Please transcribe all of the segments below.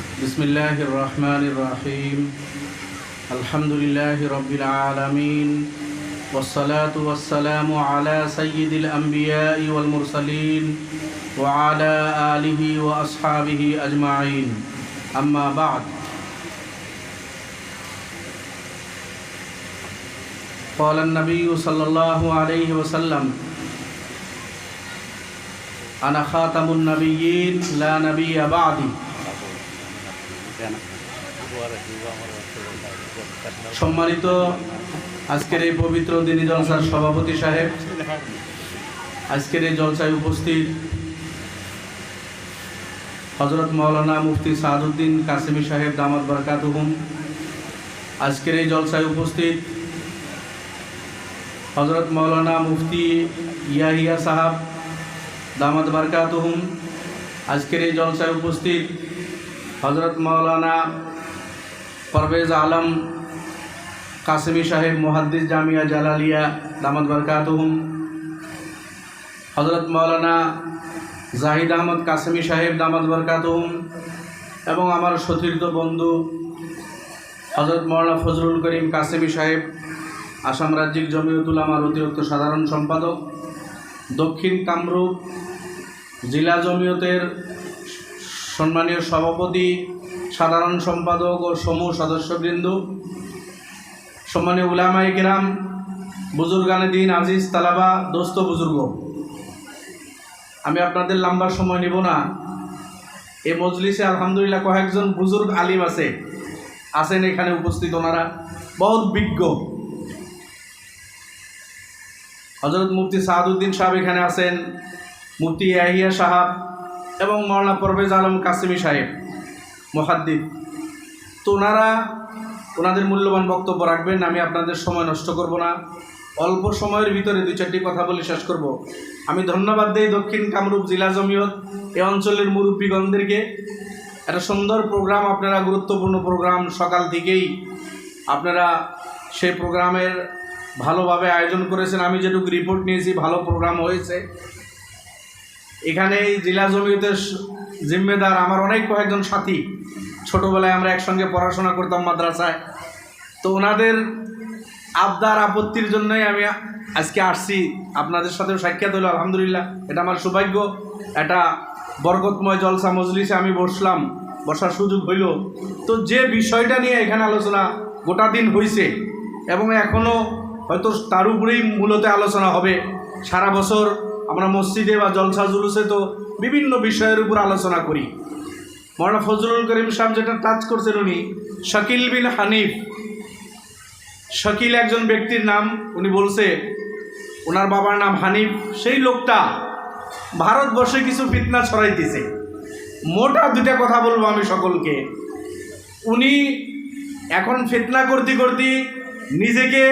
بسم الله الرحمن الرحيم. الحمد لله رب العالمين. والصلاة والسلام على سيد الأنبياء والمرسلين وعلى آله وأصحابه أجمعين. أما بعد. قال النبي صلى الله عليه وسلم أنا خاتم النبيين لا نبي بعدي. সম্মানিত আজকের এই পবিত্র দিনী জলসার সভাপতি সাহেব, আজকের এই জলসায় উপস্থিত হজরত মৌলানা মুফতি সাদউদ্দিন কাসিমি সাহেব দামাত বরকাতুহুম আজকের এই জলসায় উপস্থিত হজরত মৌলানা মুফতি ইয়াহিয়া সাহাব দামাত বরকাতুহুম আজকের এই জলসায় উপস্থিত হজরত মৌলানা পারভেজ আলম, কাসিমি সাহেব, মুহাদ্দিস জামিয়া জালালিয়া, দামাত বরকাতুহুম। হজরত মৌলানা জাহিদ আহমদ, কাসিমি সাহেব, দামাত বরকাতুহুম। এবং আমার সতীর্থ বন্ধু হজরত মৌলানা ফজলুল করিম, কাসিমি সাহেব, আসাম রাজ্যিক জমিয়তুল আমার অতিরিক্ত সাধারণ সম্পাদক। দক্ষিণ কামরূপ জেলা জমিয়তের সম্মানীয় সভাপতি, সাধারণ সম্পাদক ও সমূহ সদস্যবৃন্দ, সম্মানীয় উলামাই গ্রাম বুজুর্গানে দিন আজিজ তালাবা, দোস্ত বুজুর্গ। আমি আপনাদের লম্বা সময় নিব না। এই মজলিসে আলহামদুলিল্লাহ কয়েকজন বুজুর্গ আলিম আছে। আছেন এখানে উপস্থিত ওনারা। বহুত বিজ্ঞ। হজরত মুফতি সাহাদুদ্দিন সাহেব এখানে আছেন। মুফতি ইয়াহিয়া সাহাব। এবং মৌলানা পরভেজ আলম কাসিমি সাহেব, মহাদ্দিদ। তো ওনারা ওনাদের মূল্যবান বক্তব্য রাখবেন, আমি আপনাদের সময় নষ্ট করব না। অল্প সময়ের ভিতরে দুই চারটি কথা বলে শেষ করব। আমি ধন্যবাদ দিই দক্ষিণ কামরূপ জেলা জমিয়ত, এ অঞ্চলের মুরব্বীগণদেরকে। একটা সুন্দর প্রোগ্রাম, আপনারা গুরুত্বপূর্ণ প্রোগ্রাম সকাল থেকেই আপনারা সেই প্রোগ্রামের ভালোভাবে আয়োজন করেছেন। আমি যেটুকু রিপোর্ট নিয়েছি, ভালো প্রোগ্রাম হয়েছে। এখানে জেলা জমিয়তের জিম্মেদার আমার অনেক কয়েকজন সাথী। ছোটোবেলায় আমরা একসঙ্গে পড়াশোনা করতাম মাদ্রাসায়। তো ওনাদের আবদার আপত্তির জন্যই আমি আজকে আসছি। আপনাদের সাথেও সাক্ষাৎ হলো, আলহামদুলিল্লাহ। এটা আমার সৌভাগ্য। এটা বরকতময় জলসা মজলিসে আমি বসলাম। বসার সুযোগ হইল। তো যে বিষয়টা নিয়ে এখানে আলোচনা গোটা দিন হয়েছে এবং এখনও হয়তো তার উপরেই মূলত আলোচনা হবে। সারা বছর আমরা মসজিদে বা জলসা জুলুসে তো বিভিন্ন বিষয়ের উপর আলোচনা করি। মৌলানা ফজলুল করিম সাহেব যেটা টাচ করছেন উনি, শকিল বিন হানিফ। শকিল একজন ব্যক্তির নাম, উনি বলছে, ওনার বাবার নাম হানিফ। সেই লোকটা ভারতবর্ষে কিছু ফিতনা ছড়াইতেছে। মোটা দুটা কথা বলব আমি সকলকে। উনি এখন ফিতনা করতে করতে নিজেকে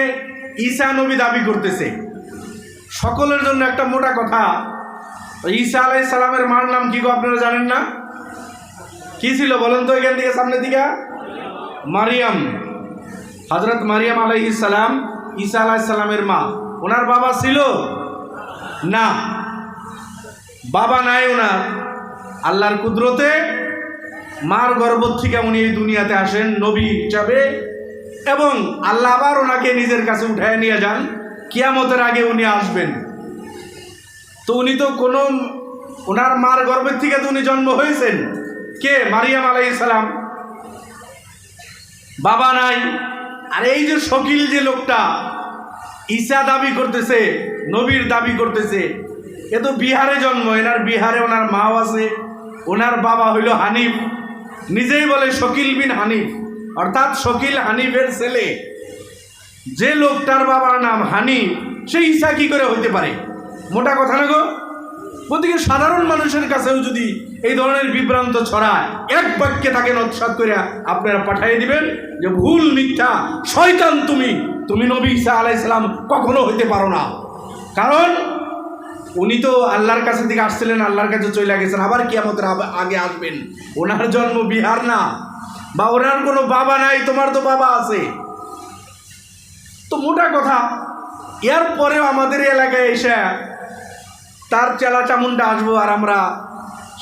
ঈসা নবী দাবি করতেছে। সকলের জন্য একটা মোটা কথা। ঈসা আলাই সালামের মার নাম কি গো আপনারা জানেন না? কি ছিল বলেন তো এখান থেকে সামনের দিকে? মারিয়াম। হজরত মারিয়াম আলাই সালাম ঈসা আলাই সালামের মা। ওনার বাবা ছিল? না। বাবা নাই ওনার। আল্লাহর কুদরতে মার গর্ভ থেকে উনি এই দুনিয়াতে আসেন নবী হিসাবে। এবং আল্লাহ আবার ওনাকে নিজের কাছে উঠায় নিয়ে যান। কিয়ামতের আগে উনি আসবেন। তো উনি তো কোনো ওনার মার গর্ভের থেকে তো উনি জন্ম হয়েছেন। কে? মারিয়াম আলাই সালাম। বাবা নাই। আর এই যে শকিল যে লোকটা, ঈসা দাবি করতেছে, নবীর দাবি করতেছে, এ তো বিহারে জন্ম, এনার বিহারে ওনার মাও আছে, ওনার বাবা হইল হানিফ। নিজেই বলে শকিল বিন হানিফ। অর্থাৎ শকিল হানিফের ছেলে। যে লোকটার বাবার নাম হানি, সে ঈসা কি করে হইতে পারে? মোটা কথা না গো? ওদিকে সাধারণ মানুষের কাছেও যদি এই ধরনের বিভ্রান্ত ছড়ায়, এক বাক্যে তাকে নৎসাত করে আপনারা পাঠিয়ে দিবেন যে, ভুল, মিথ্যা, শয়তান তুমি তুমি নবী ঈসা আলাইসালাম কখনো হইতে পারো না। কারণ উনি তো আল্লাহর কাছে থেকে আসছিলেন, আল্লাহর কাছে চলে গেছেন, আবার কিয়ামতের আগে আসবেন। ওনার জন্ম বিহার না, বা ওনার কোনো বাবা নাই, তোমার তো বাবা আছে। মোটা কথা। এর পরেও আমাদের এলাকায় এসে তার চেলা চামুন্ডা আসব আর আমরা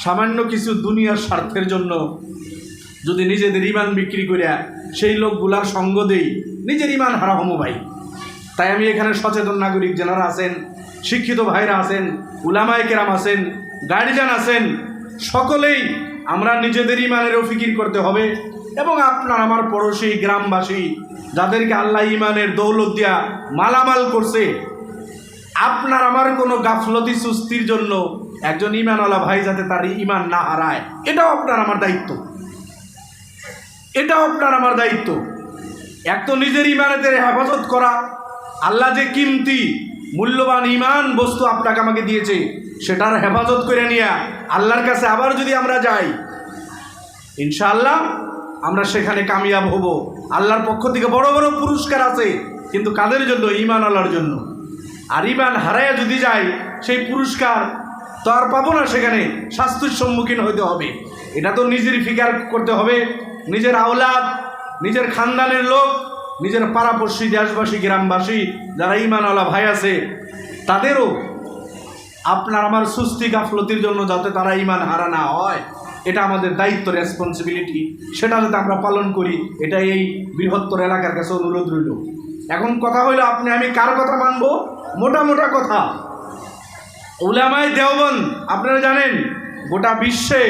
সামান্য কিছু দুনিয়ার স্বার্থের জন্য যদি নিজেদের ইমান বিক্রি করিয়া সেই লোকগুলার সঙ্গ দেই, নিজের ইমান হারা হমো ভাই। তাই আমি এখানে সচেতন নাগরিক যারা আছেন, শিক্ষিত ভাইরা আছেন, উলামায় কেরাম আছেন গার্ডিয়ান আছেন, সকলেই আমরা নিজেদের ইমানেরও ফিকির করতে হবে। এবং আপনার আমার পড়োশি গ্রামবাসী যাদেরকে আল্লাহ ইমানের দৌলত দিয়া মালামাল করছে, আপনার আমার কোনো গাফলতি সুস্তির জন্য একজন ইমানওয়ালা ভাই যাতে তার ইমান না হারায়, এটাও আপনার আমার দায়িত্ব। এটাও আপনার আমার দায়িত্ব। এক তো নিজের ইমানেদের হেফাজত করা, আল্লাহ যে কিমতি মূল্যবান ইমান বস্তু আপনাকে আমাকে দিয়েছে, সেটার হেফাজত করে নিয়ে আল্লাহর কাছে আবার যদি আমরা যাই, ইনশাআল্লাহ আমরা সেখানে কামিয়াব হব। আল্লাহর পক্ষ থেকে বড় বড় পুরস্কার আছে, কিন্তু কাদের জন্য? ইমান আল্লাহর জন্য। আর ইমান হারাইয়া যদি যাই সেই পুরস্কার তো আর পাবো না সেখানে, শাস্তির সম্মুখীন হতে হবে। এটা তো নিজের ফিকার করতে হবে। নিজের আওলাদ, নিজের খানদানের লোক, নিজের পাড়াপড়শি, দেশবাসী, গ্রামবাসী, যারা ইমানওয়ালা ভাই আছে, তাদেরও আপনার আমার সুস্থি গাফলতির জন্য যাতে তারা ইমান হারা না হয়। এটা আমাদের দায়িত্ব রেসপন্সিবিলিটি সেটা যাতে আমরা পালন করি, এটা এই বৃহত্তর এলাকার কাছে অনুরোধ রইল। এখন কথা হইল, আপনি, আমি কার কথা মানব? মোটা মোটা কথা। উলামায় দেওবন আপনারা জানেন, গোটা বিশ্বে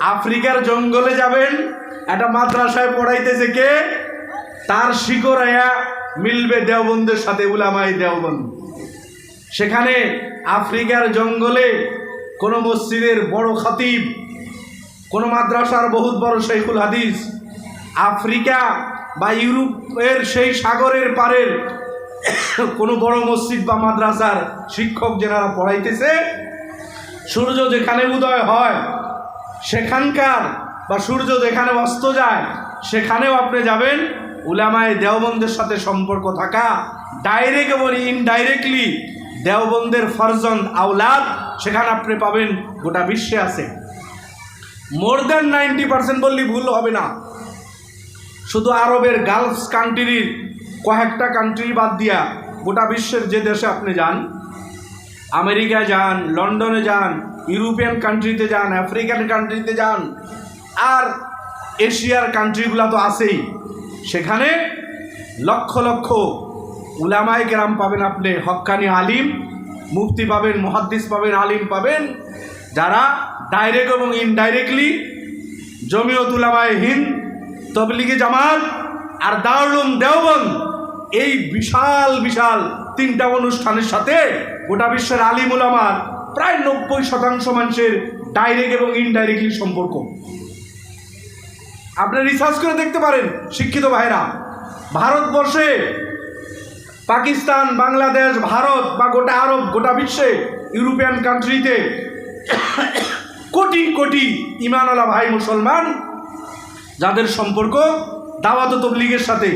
আফ্রিকার জঙ্গলে যাবেন, একটা মাদ্রাসায় পড়াইতেছে কে? তার শিকড়ায়া মিলবে দেওবন্দের সাথে উলামায় দেওবন্দ। সেখানে আফ্রিকার জঙ্গলে কোনো মসজিদের বড় খাতিব কোনো মাদ্রাসার বহুত বড় শেখুল হাদিস, আফ্রিকা বা ইউরোপের সেই সাগরের পারের কোনো বড় মসজিদ বা মাদ্রাসার শিক্ষক যেনারা পড়াইতেছে, সূর্য যেখানে উদয় হয় সেখানকার বা সূর্য যেখানে অস্ত যায় সেখানেও আপনি যাবেন। উলামায় দেওবন্দের সাথে সম্পর্ক থাকা ডাইরেক্ট এবং ইনডাইরেক্টলি দেওবন্দের ফরজন আওলাদ, সেখানে আপনি পাবেন গোটা বিশ্বে আছে। মোর দ্যান নাইনটি পার্সেন্ট বললে ভুল হবে না। শুধু আরবের গালফস কান্ট্রির কয়েকটা কান্ট্রি বাদ দিয়া গোটা বিশ্বের যে দেশে আপনি যান আমেরিকা যান, লন্ডনে যান, ইউরোপিয়ান কান্ট্রিতে যান আফ্রিকান কান্ট্রিতে যান, আর এশিয়ার কান্ট্রিগুলো তো আছেই। সেখানে লক্ষ লক্ষ উলামায় গ্রাম পাবেন আপনি, হক্কানি আলিম, মুফতি পাবেন, মুহাদ্দিস পাবেন, আলিম পাবেন, যারা ডাইরেক্ট এবং ইনডাইরেক্টলি জমিয়ত উলামায়ে হিন্দ তবলিগে জামাত আর দারুলুম দেওবন এই বিশাল বিশাল তিনটা অনুষ্ঠানের সাথে গোটা বিশ্বের আলিম উলামার প্রায় নব্বই শতাংশ মানুষের ডাইরেক্ট এবং ইনডাইরেক্টলি সম্পর্ক। আপনি রিসার্চ করে দেখতে পারেন, শিক্ষিত ভাইরা। ভারতবর্ষে পাকিস্তান, বাংলাদেশ, ভারত বা গোটা আরব, গোটা বিশ্বে ইউরোপিয়ান কান্ট্রিতে কোটি কোটি ইমানওয়ালা ভাই মুসলমান, যাদের সম্পর্ক দাওয়াত তবলিগের সাথে।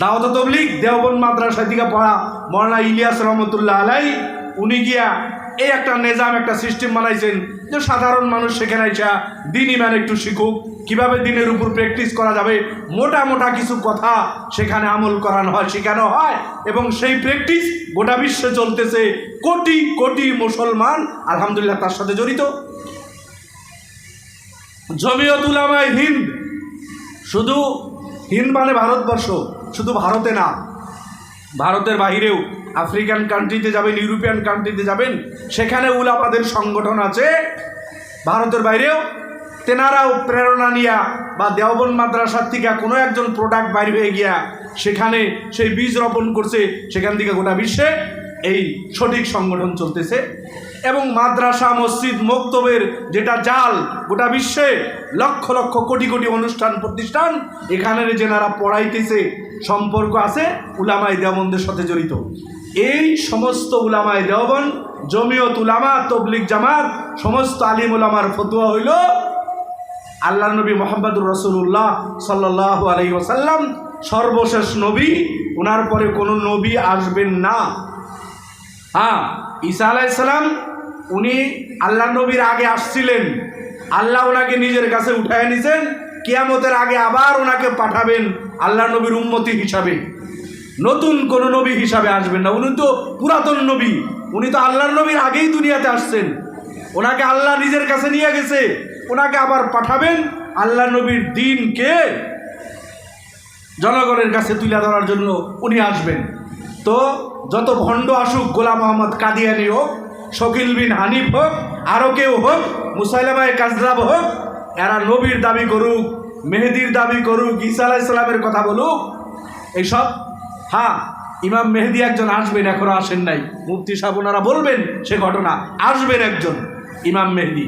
দাওয়াত তবলিগ দেওবন মাদ্রাসা দিকে পড়া মৌলানা ইলিয়াস রহমতুল্লাহ আলাই, উনি গিয়া এই একটা নিজাম, একটা সিস্টেম বানাইছেন যে সাধারণ মানুষ সেখানে আইসা দিন ইমান একটু শিখুক। কীভাবে দিনের উপর প্র্যাকটিস করা যাবে? মোটা মোটা কিছু কথা সেখানে আমল করানো হয়, শেখানো হয় এবং সেই প্র্যাকটিস গোটা বিশ্বে চলতেছে। কোটি কোটি মুসলমান, আলহামদুলিল্লাহ, তার সাথে জড়িত। জমিয়ত উলামায় হিন্দ। শুধু হিন্দ মানে ভারতবর্ষ, শুধু ভারতে না, ভারতের বাহিরেও, আফ্রিকান কান্ট্রিতে যাবেন, ইউরোপিয়ান কান্ট্রিতে যাবেন, সেখানে উলামাদের সংগঠন আছে। ভারতের বাইরেও, তেনারাও প্রেরণা নিয়া বা দেওবন মাদ্রাসার থেকে কোনো একজন প্রোডাক্ট বাইর হয়ে গিয়া সেখানে সেই বীজ রোপণ করছে, সেখান থেকে গোটা বিশ্বে এই সঠিক সংগঠন চলতেছে। এবং মাদ্রাসা মসজিদ মক্তবের যেটা জাল, গোটা বিশ্বে লক্ষ লক্ষ কোটি কোটি অনুষ্ঠান, প্রতিষ্ঠান এখানের যেনারা পড়াইতেছে, সম্পর্ক আছে উলামাই দেওবনদের সাথে জড়িত। এই সমস্ত উলামাই দেওবন জমিয়ত উলামা তবলিক জামাত, সমস্ত আলিম উলামার ফতুয়া হইল আল্লাহ নবী মোহাম্মদুর রসুল্লাহ সাল্লাহ আলহি ওসাল্লাম সর্বশেষ নবী ওনার পরে কোনো নবী আসবেন না। হ্যাঁ ঈসা আলাইসালাম উনি আল্লাহ নবীর আগে আসছিলেন। আল্লাহ ওনাকে নিজের কাছে উঠায় নিছেন। কিয়ামতের আগে আবার ওনাকে পাঠাবেন আল্লাহ নবীর উন্মতি হিসাবে। নতুন কোনো নবী হিসাবে আসবেন না। উনি তো পুরাতন নবী। উনি তো আল্লাহর নবীর আগেই দুনিয়াতে আসছেন। ওনাকে আল্লাহ নিজের কাছে নিয়ে গেছে। ওনাকে আবার পাঠাবেন আল্লাহ নবীর দিনকে জনগণের কাছে তুলে ধরার জন্য উনি আসবেন। তো যত ভণ্ড আসুক গোলাম মোহাম্মদ কাদিয়ানি হোক, শকিল বিন হানিফ হোক আরও কেউ হোক, মুসাইলামায় কাজরাব হোক, এরা নবীর দাবি করুক, মেহেদির দাবি করুক, ঈসা আলাহ ইসলামের কথা বলুক এইসব হ্যাঁ ইমাম মেহেদি একজন আসবেন, এখনও আসেন নাই। মুফতি সাহেব ওনারা বলবেন সে ঘটনা, আসবেন একজন ইমাম মেহেদি।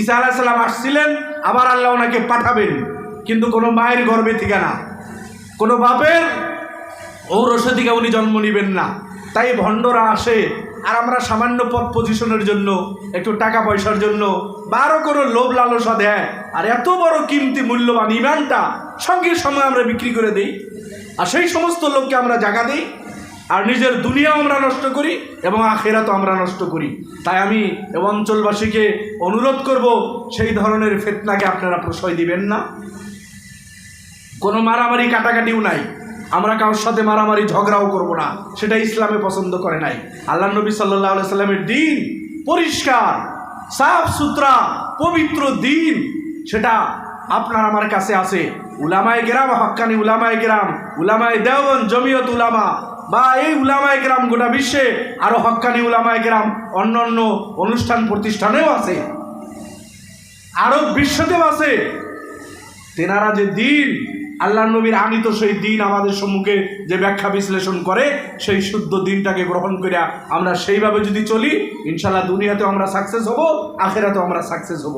ঈসা আলাহ সাল্লাম আসছিলেন, আবার আল্লাহ ওনাকে পাঠাবেন, কিন্তু কোনো মায়ের গর্বে ঠিকানা। কোনো বাপের ঔরসে থেকে উনি জন্ম নেবেন না। তাই ভণ্ডরা আসে, আর আমরা সামান্য পদ পজিশনের জন্য, একটু টাকা পয়সার জন্য বা আরও কোনো লোভ লালসা দেয়। আর এত বড় কিমতি মূল্যবান ইমানটা সঙ্গে সময় আমরা বিক্রি করে দিই। আর সেই সমস্ত লোককে আমরা জাগা দিই, আর নিজের দুনিয়াও আমরা নষ্ট করি, এবং আখেরাতও আমরা নষ্ট করি। তাই আমি অঞ্চলবাসীকে অনুরোধ করব, সেই ধরনের ফেতনাকে আপনারা প্রশ্রয় দিবেন না। কোনো মারামারি কাটাকাটিও নাই। আমরা কারোর সাথে মারামারি, ঝগড়াও করব না। সেটা ইসলামে পছন্দ করে নাই। আল্লাহ নবী সাল্লাহ সাল্লামের দিন পরিষ্কার, সাফ সুতরা, পবিত্র দিন, সেটা আপনার আমার কাছে আছে। উলামায় গ্রাম হক্কানি উলামায় গ্রাম উলামায় দেওয়ন জমিয়ত উলামা, বা এই উলামায় গ্রাম গোটা বিশ্বে আরও হক্কানি উলামায় গ্রাম অন্য অন্য অনুষ্ঠান প্রতিষ্ঠানেও আছে। আরব বিশ্বতেও আছে। তেনারা যে দিন আল্লাহ নবীর আনিত সেই দিন আমাদের সম্মুখে যে ব্যাখ্যা বিশ্লেষণ করে, সেই শুদ্ধ দিনটাকে গ্রহণ করে আমরা সেইভাবে যদি চলি ইনশাল্লাহ দুনিয়াতেও আমরা সাকসেস হব, আখেরাতেও আমরা সাকসেস হব।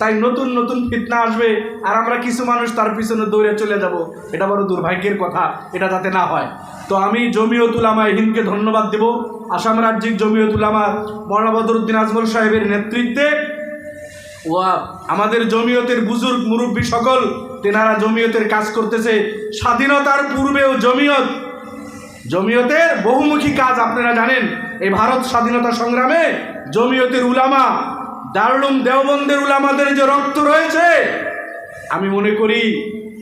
তাই নতুন নতুন ফিতনা আসবে, আর আমরা কিছু মানুষ তার পিছনে দৌড়ে চলে যাব। এটা বড় দুর্ভাগ্যের কথা, এটা যাতে না হয়। তো আমি জমিয়ত উলামা হিন্দকে ধন্যবাদ দেব। আসাম রাজ্যিক জমিয়ত উলামা মৌলানা বদরুদ্দিন আজমল সাহেবের নেতৃত্বে ও আমাদের জমিয়তের বুজুর্গ মুরব্বী সকল তেনারা জমিয়তের কাজ করতেছে, স্বাধীনতার পূর্বেও জমিয়ত, জমিয়তের বহুমুখী কাজ আপনারা জানেন। এই ভারত স্বাধীনতা সংগ্রামে জমিয়তের উলামা, দারুলুম দেওবন্দের উলামাদের যে রক্ত রয়েছে, আমি মনে করি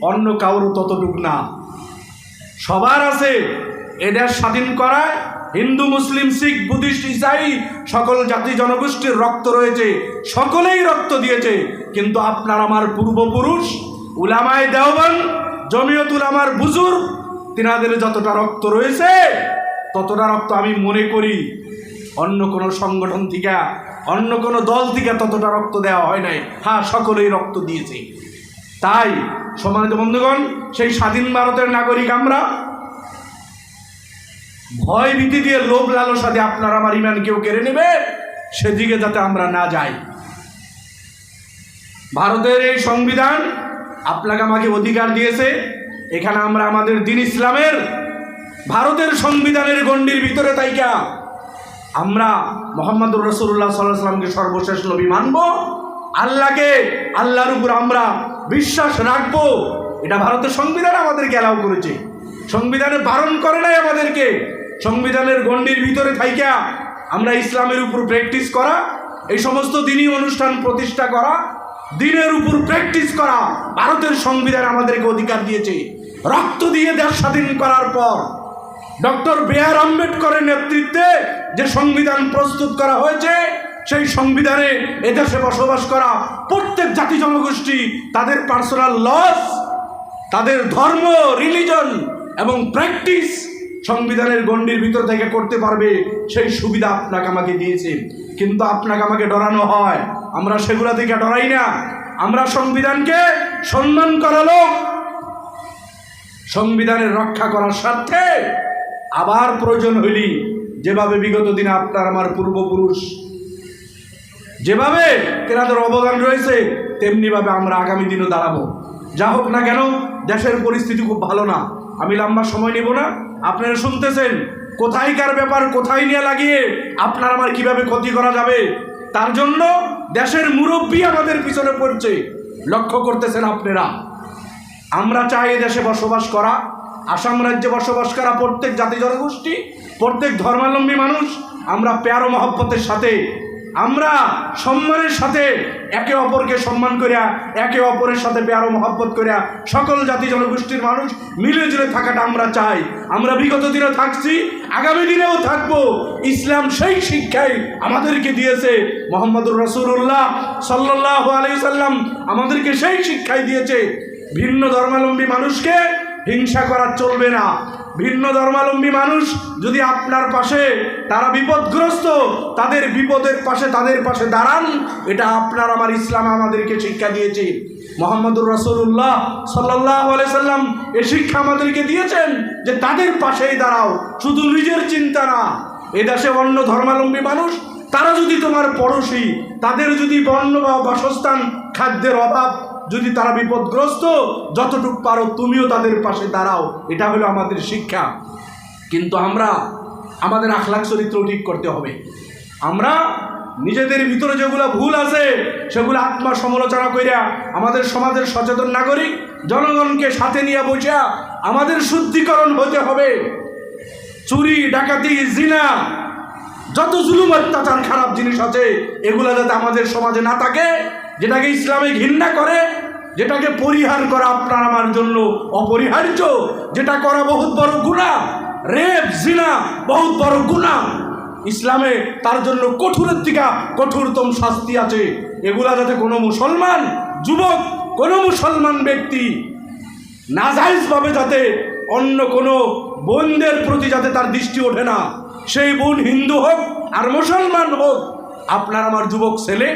অন্য কারোর ততটুক না। সবার আছে এদের স্বাধীন করায়, হিন্দু, মুসলিম, শিখ, বুদ্ধিস্ট, ইসাই, সকল জাতি জনগোষ্ঠীর রক্ত রয়েছে, সকলেই রক্ত দিয়েছে। কিন্তু আপনার আমার পূর্বপুরুষ উলামায় দেওবান জমিয়ত উলামার বুজুর তিনাদের যতটা রক্ত রয়েছে, ততটা রক্ত আমি মনে করি অন্য কোনো সংগঠন থেকে, অন্য কোনো দল থেকে ততটা রক্ত দেওয়া হয় নাই। হ্যাঁ সকলেই রক্ত দিয়েছে। তাই, সম্মানিত বন্ধুগণ, সেই স্বাধীন ভারতের নাগরিক আমরা, ভয় ভীতি দিয়ে লোভ লালসা দিয়ে আপনার আমার ইমান কেউ কেড়ে নেবে, সেদিকে যাতে আমরা না যাই। ভারতের এই সংবিধান আপনাকে আমাকে অধিকার দিয়েছে। এখানে আমরা আমাদের দিন ইসলামের, ভারতের সংবিধানের গণ্ডির ভিতরে তাইকা। আমরা মোহাম্মদুর রসুল্লাহ সাল্লাহ সাল্লামকে সর্বশেষ নবী মানব। আল্লাহকে, আল্লাহর উপর আমরা বিশ্বাস রাখব। এটা ভারতের সংবিধান আমাদেরকে অ্যালাউ করেছে। সংবিধানে বারণ করে নাই আমাদেরকে। সংবিধানের গণ্ডির ভিতরে থাইকা আমরা ইসলামের উপর প্র্যাকটিস করা, এই সমস্ত দিনই অনুষ্ঠান প্রতিষ্ঠা করা দিনের উপর প্র্যাকটিস করা। ভারতের সংবিধান আমাদেরকে অধিকার দিয়েছে। রক্ত দিয়ে দেশ স্বাধীন করার পর, ডক্টর বি আর আম্বেদকরের নেতৃত্বে যে সংবিধান প্রস্তুত করা হয়েছে, সেই সংবিধানে এদেশে বসবাস করা প্রত্যেক জাতি জনগোষ্ঠী, তাদের পার্সোনাল লস তাদের ধর্ম রিলিজন এবং প্র্যাকটিস সংবিধানের গণ্ডির ভিতর থেকে করতে পারবে, সেই সুবিধা আপনাকে আমাকে দিয়েছে। কিন্তু আপনাকে আমাকে ডরানো হয়। আমরা সেগুলা থেকে ডরাই না। আমরা সংবিধানকে সম্মান করা লোক। সংবিধানের রক্ষা করার স্বার্থে আবার প্রয়োজন হইলি যেভাবে বিগত দিনে আপনার আমার পূর্বপুরুষ যেভাবে তেনাদের অবদান রয়েছে, তেমনিভাবে আমরা আগামী দিনও দাঁড়াবো। যা হোক না কেন, দেশের পরিস্থিতি খুব ভালো না। আমি লম্বা সময় নেব না। আপনারা শুনতেছেন কোথায় কার ব্যাপার কোথায় নিয়ে লাগিয়ে আপনার আমার কীভাবে ক্ষতি করা যাবে? তার জন্য দেশের মুরব্বী আমাদের পিছনে পড়ছে। লক্ষ্য করতেছেন আপনারা। আমরা চাই দেশে বসবাস করা। আসাম রাজ্যে বসবাস করা প্রত্যেক জাতি জনগোষ্ঠী, প্রত্যেক ধর্মাবলম্বী মানুষ, আমরা প্যারো মহব্বতের সাথে আমরা সম্মানের সাথে একে অপরকে সম্মান করিয়া, একে অপরের সাথে পেয়ারো মহব্বত করিয়া সকল জাতি জনগোষ্ঠীর মানুষ মিলে জুলে থাকাটা আমরা চাই। আমরা বিগত দিনে থাকছি, আগামী দিনেও থাকব। ইসলাম সেই শিক্ষাই আমাদেরকে দিয়েছে। মোহাম্মদুর রসুল্লাহ সাল্লাহ আলি সাল্লাম আমাদেরকে সেই শিক্ষাই দিয়েছে। ভিন্ন ধর্মাবলম্বী মানুষকে হিংসা করা চলবে না। ভিন্ন ধর্মাবলম্বী মানুষ যদি আপনার পাশে তারা বিপদগ্রস্ত, তাদের বিপদের পাশে তাদের পাশে দাঁড়ান, এটা আপনার আমার ইসলাম আমাদেরকে শিক্ষা দিয়েছে। মোহাম্মদুর রসুল্লাহ সাল্লাহ সাল্লাম এ শিক্ষা আমাদেরকে দিয়েছেন যে তাদের পাশেই দাঁড়াও, শুধু নিজের চিন্তা না, এ দেশে অন্য ধর্মাবলম্বী মানুষ, তারা যদি তোমার পড়োশি, তাদের যদি বর্ণ বা বাসস্থান, খাদ্যের অভাব যদি তারা বিপদগ্রস্ত, যতটুক পারো তুমিও তাদের পাশে দাঁড়াও। এটা হলো আমাদের শিক্ষা। কিন্তু আমরা আমাদের আখলাখ চরিত্র ঠিক করতে হবে। আমরা নিজেদের ভিতরে যেগুলো ভুল আছে, সেগুলো আত্মা সমালোচনা করিয়া আমাদের সমাজের সচেতন নাগরিক, জনগণকে সাথে নিয়ে বসা আমাদের শুদ্ধিকরণ হতে হবে। চুরি, ডাকাতি, জিনা, যত জুলুম, অত্যাচার, খারাপ জিনিস আছে, এগুলো যাতে আমাদের সমাজে না থাকে যেটাকে ইসলামে ঘৃণা করে, যেটাকে পরিহার করা আপনার আমার জন্য অপরিহার্য, যেটা করা বহুত বড় গুণা রেপ জিনা বহুত বড় গুণা ইসলামে তার জন্য কঠোরের থেকে কঠোরতম শাস্তি আছে। এগুলা যাতে কোনো মুসলমান যুবক, কোনো মুসলমান ব্যক্তি নাজাইজভাবে যাতে অন্য কোনো বোনদের প্রতি যাতে তার দৃষ্টি ওঠে না। সেই বোন হিন্দু হোক আর মুসলমান হোক, আপনার আমার যুবক ছেলে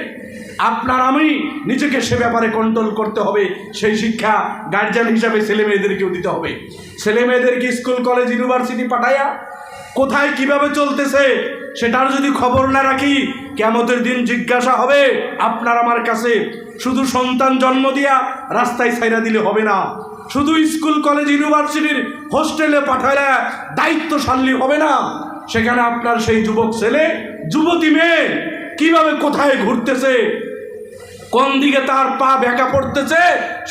আপনার আমি নিজেকে সে ব্যাপারে কন্ট্রোল করতে হবে। সেই শিক্ষা গার্জিয়ান হিসাবে ছেলে মেয়েদেরকেও দিতে হবে। ছেলে মেয়েদেরকে স্কুল কলেজ ইউনিভার্সিটি পাঠাইয়া কোথায় কীভাবে চলতেছে সেটার যদি খবর না রাখি কেমতের দিন জিজ্ঞাসা হবে, আপনার আমার কাছে। শুধু সন্তান জন্ম দিয়া রাস্তায় ছাইরা দিলে হবে না। শুধু স্কুল কলেজ ইউনিভার্সিটির হোস্টেলে পাঠালে দায়িত্বশালী হবে না। সেখানে আপনার সেই যুবক ছেলে, যুবতী মেয়ে কীভাবে কোথায় ঘুরতেছে কোন দিকে তার পা ব্যাকা পড়তেছে,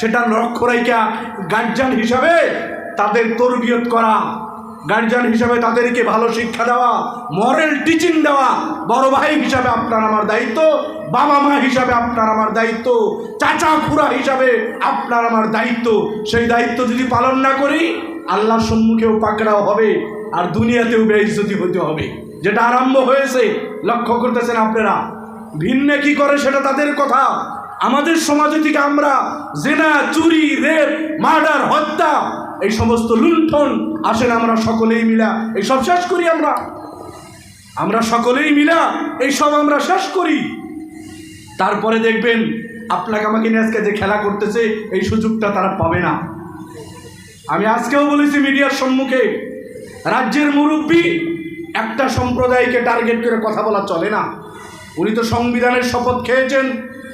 সেটা লক্ষ্য রাইকা গার্জিয়ান হিসাবে তাদের তরবিয়ত করা। গার্জিয়ান হিসাবে তাদেরকে ভালো শিক্ষা দেওয়া মরাল টিচিং দেওয়া। বড় ভাই হিসাবে আপনার আমার দায়িত্ব, বাবা মা হিসাবে আপনার আমার দায়িত্ব, চাচা খুড়া হিসাবে আপনার আমার দায়িত্ব। সেই দায়িত্ব যদি পালন না করি, আল্লাহর সম্মুখেও পাকড়াও হবে, আর দুনিয়াতেও বেইজ্জতি হতে হবে। যেটা আরম্ভ হয়েছে, লক্ষ্য করতেছেন আপনারা। ভিন্নে কি করে সেটা তাদের কথা? আমাদের সমাজে থেকে আমরা জেনা, চুরি, রেপ, মার্ডার, হত্যা, এই সমস্ত লুণ্ঠন আসেন আমরা সকলেই মিলা, এই সব শেষ করি আমরা। আমরা সকলেই মিলা এই সব আমরা শেষ করি। তারপরে দেখবেন, আপনাকে আমাকে নিয়ে আজকে যে খেলা করতেছে, এই সুযোগটা তারা পাবে না। আমি আজকেও বলেছি মিডিয়ার সম্মুখে, রাজ্যের মুরব্বী একটা সম্প্রদায়কে টার্গেট করে কথা বলা চলে না। উনি তো সংবিধানের শপথ খেয়েছেন।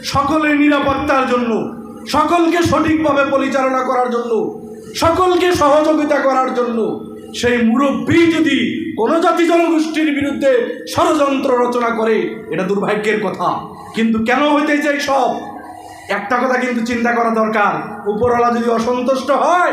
সকলের নিরাপত্তার জন্য, সকলকে সঠিকভাবে পরিচালনা করার জন্য, সকলকে সহযোগিতা করার জন্য সেই মুরব্বী যদি কোনো জাতি জনগোষ্ঠীর বিরুদ্ধে ষড়যন্ত্র রচনা করে, এটা দুর্ভাগ্যের কথা। কিন্তু কেন হইতে চাই সব? একটা কথা কিন্তু চিন্তা করা দরকার। উপরওয়ালা যদি অসন্তুষ্ট হয়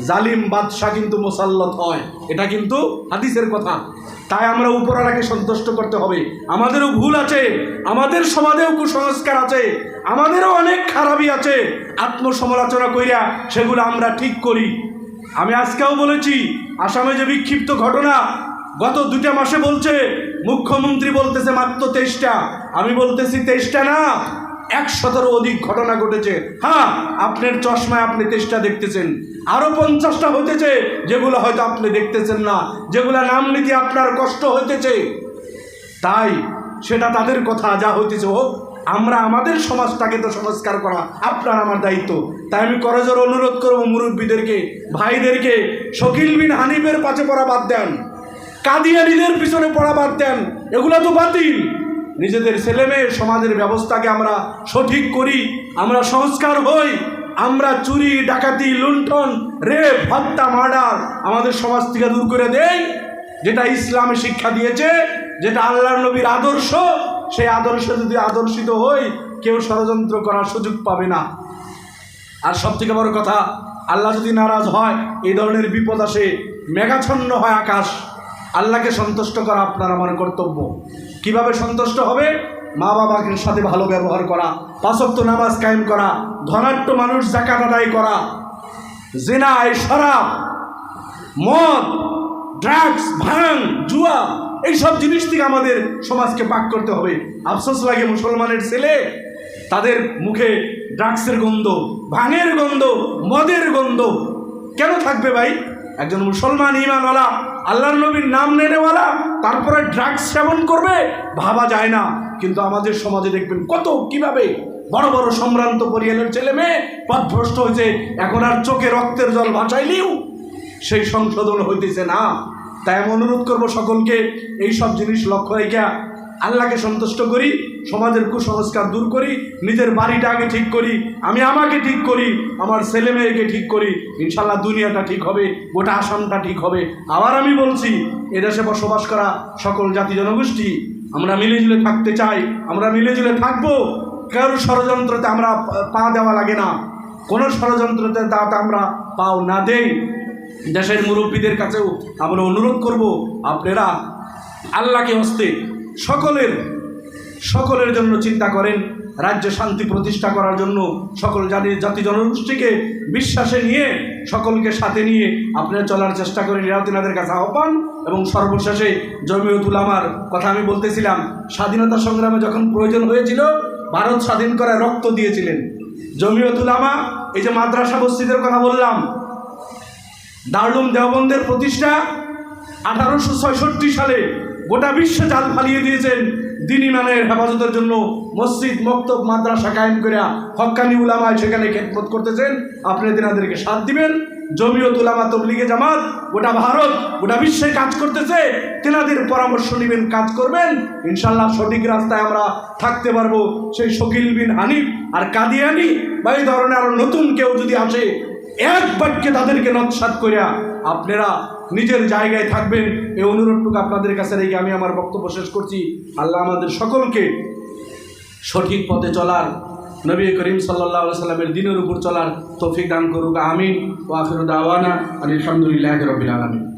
জালিম বাদশাহ কিন্তু মোসাল্লত হয়। এটা কিন্তু হাদিসের কথা। তাই আমরা উপরওয়ালাকে সন্তুষ্ট করতে হবে। আমাদেরও ভুল আছে, আমাদের সমাজেও কুসংস্কার আছে, আমাদেরও অনেক খারাপই আছে। আত্মসমালোচনা কইরা সেগুলো আমরা ঠিক করি। আমি আজকেও বলেছি, আসামে যে বিক্ষিপ্ত ঘটনা, গত দুটা মাসে বলছে, মুখ্যমন্ত্রী বলতেছে মাত্র তেইশটা। আমি বলতেছি তেইশটা না একশতেরও অধিক ঘটনা ঘটেছে। হ্যাঁ আপনার চশমায় আপনি তেষ্টা দেখতেছেন। আরও পঞ্চাশটা হইতেছে যেগুলো হয়তো আপনি দেখতেছেন না। যেগুলো নাম নিতে আপনার কষ্ট হইতেছে তাই সেটা তাদের কথা যা হইতেছে হোক, আমরা আমাদের সমাজটাকে তো সংস্কার করা আপনার আমার দায়িত্ব। তাই আমি করজোর অনুরোধ করব মুরব্বীদেরকে, ভাইদেরকে, শকিল বিন হানিফের পাশে পড়া বাদ দেন। কাদিয়ানিদের পিছনে পড়া বাদ দেন। এগুলো তো বাতিল। নিজেদের ছেলে মেয়ে সমাজের ব্যবস্থাকে আমরা সঠিক করি, আমরা সংস্কার হই, আমরা চুরি, ডাকাতি, লুণ্ঠন, রেপ, হত্যা, মার্ডার আমাদের সমাজ থেকে দূর করে দেই। যেটা ইসলামে শিক্ষা দিয়েছে, যেটা আল্লাহর নবীর আদর্শ, সেই আদর্শে যদি আদর্শিত হই, কেউ ষড়যন্ত্র করার সুযোগ পাবে না। আর সব থেকে বড় কথা, আল্লাহ যদি নারাজ হয়, এই ধরনের বিপদ আসে, মেঘাচ্ছন্ন হয় আকাশ। আল্লাহকে সন্তুষ্ট করা আপনার আমার কর্তব্য। কীভাবে সন্তুষ্ট হবে? মা বাবাকে সাথে ভালো ব্যবহার করা, পাঁচক্ত নামাজ কায়েম করা, ধনাঢ্য মানুষ জাকাত আদায় করা, জেনায় শরাব, মদ ড্রাগস ভাং, জুয়া, এইসব জিনিস থেকে আমাদের সমাজকে পাক করতে হবে। আফসোস লাগে মুসলমানের ছেলে, তাদের মুখে ড্রাগসের গন্ধ, ভাঙের গন্ধ, মদের গন্ধ। কেন থাকবে ভাই? একজন মুসলমান ইমানওয়ালা আল্লাহর নবীর নাম নেনেওয়ালা, তারপরে ড্রাগস সেবন করবে, ভাবা যায় না। কিন্তু আমাদের সমাজে দেখবেন কত, কীভাবে বড় বড় সম্ভ্রান্ত পরিয়ালের ছেলে মেয়ে পথভ্রষ্ট হয়েছে, এখন আর চোখে রক্তের জল ভাসাইলেও সেই সংশোধন হইতেছে না। তাই আমি অনুরোধ করব সকলকে, এই সব জিনিস লক্ষ্য রেখে আল্লাহকে সন্তুষ্ট করি, সমাজের কুসংস্কার দূর করি, নিজের বাড়িটা আগে ঠিক করি, আমি আমাকে ঠিক করি, আমার ছেলে মেয়েকে ঠিক করি, ইনশাল্লাহ দুনিয়াটা ঠিক হবে, গোটা আসামটা ঠিক হবে। আবার আমি বলছি, এদেশে বসবাস করা সকল জাতি জনগোষ্ঠী, আমরা মিলেজুলে থাকতে চাই, আমরা মিলেজুলে থাকব কারোর ষড়যন্ত্রতে আমরা পা দেওয়া লাগে না। কোনো ষড়যন্ত্রতে তাতে আমরা পাও না দেই। দেশের মুরব্বীদের কাছেও আমরা অনুরোধ করব, আপনারা আল্লাহকে হস্তে সকলের সকলের জন্য চিন্তা করেন, রাজ্য শান্তি প্রতিষ্ঠা করার জন্য সকল জাতি জাতি জনগোষ্ঠীকে বিশ্বাসে নিয়ে, সকলকে সাথে নিয়ে আপনারা চলার চেষ্টা করেন। ইরাতিনাদের কাছে আহ্বান এবং সর্বশেষে জমিয়তুল আমার কথা আমি বলতেছিলাম, স্বাধীনতা সংগ্রামে যখন প্রয়োজন হয়েছিল, ভারত স্বাধীন করায় রক্ত দিয়েছিলেন। জমিয়তুল আমা, এই যে মাদ্রাসা মসজিদের কথা বললাম দারুম দেওবন্দের প্রতিষ্ঠা আঠারোশো সালে গোটা বিশ্বে জাল ফালিয়ে দিয়েছেন দিন ইমানের হেফাজতের জন্য মসজিদ, মক্তব, মাদ্রাসা কায়েম করিয়া হক্কানি উলামায় সেখানে খেদমত করতেছেন। আপনি তেনাদেরকে সাথ দিবেন। জমিয়ত উলামা তবলিগে জামাত গোটা ভারত, গোটা বিশ্বে কাজ করতেছে। তেনাদের পরামর্শ নেবেন, কাজ করবেন। ইনশাল্লাহ সঠিক রাস্তায় আমরা থাকতে পারব সেই শকিল বিন হানিফ আর কাদিয়ানি বা এই ধরনের আরও নতুন কেউ যদি আসে, এক বাক্যে তাদেরকে নৎসাত করিয়া আপনারা নিজের জায়গায় থাকবেন। এই অনুরোধটুকু আপনাদের কাছে রেখে আমি আমার বক্তব্য শেষ করছি। আল্লাহ আমাদের সকলকে সঠিক পথে চলার, নবী করিম সাল্লাহ সাল্লামের দিনের উপর চলার তৌফিক দান করুক, আমিন। ওয়াফির দাওয়ানা আলহামদুলিল্লাহ রবিল আলমিন।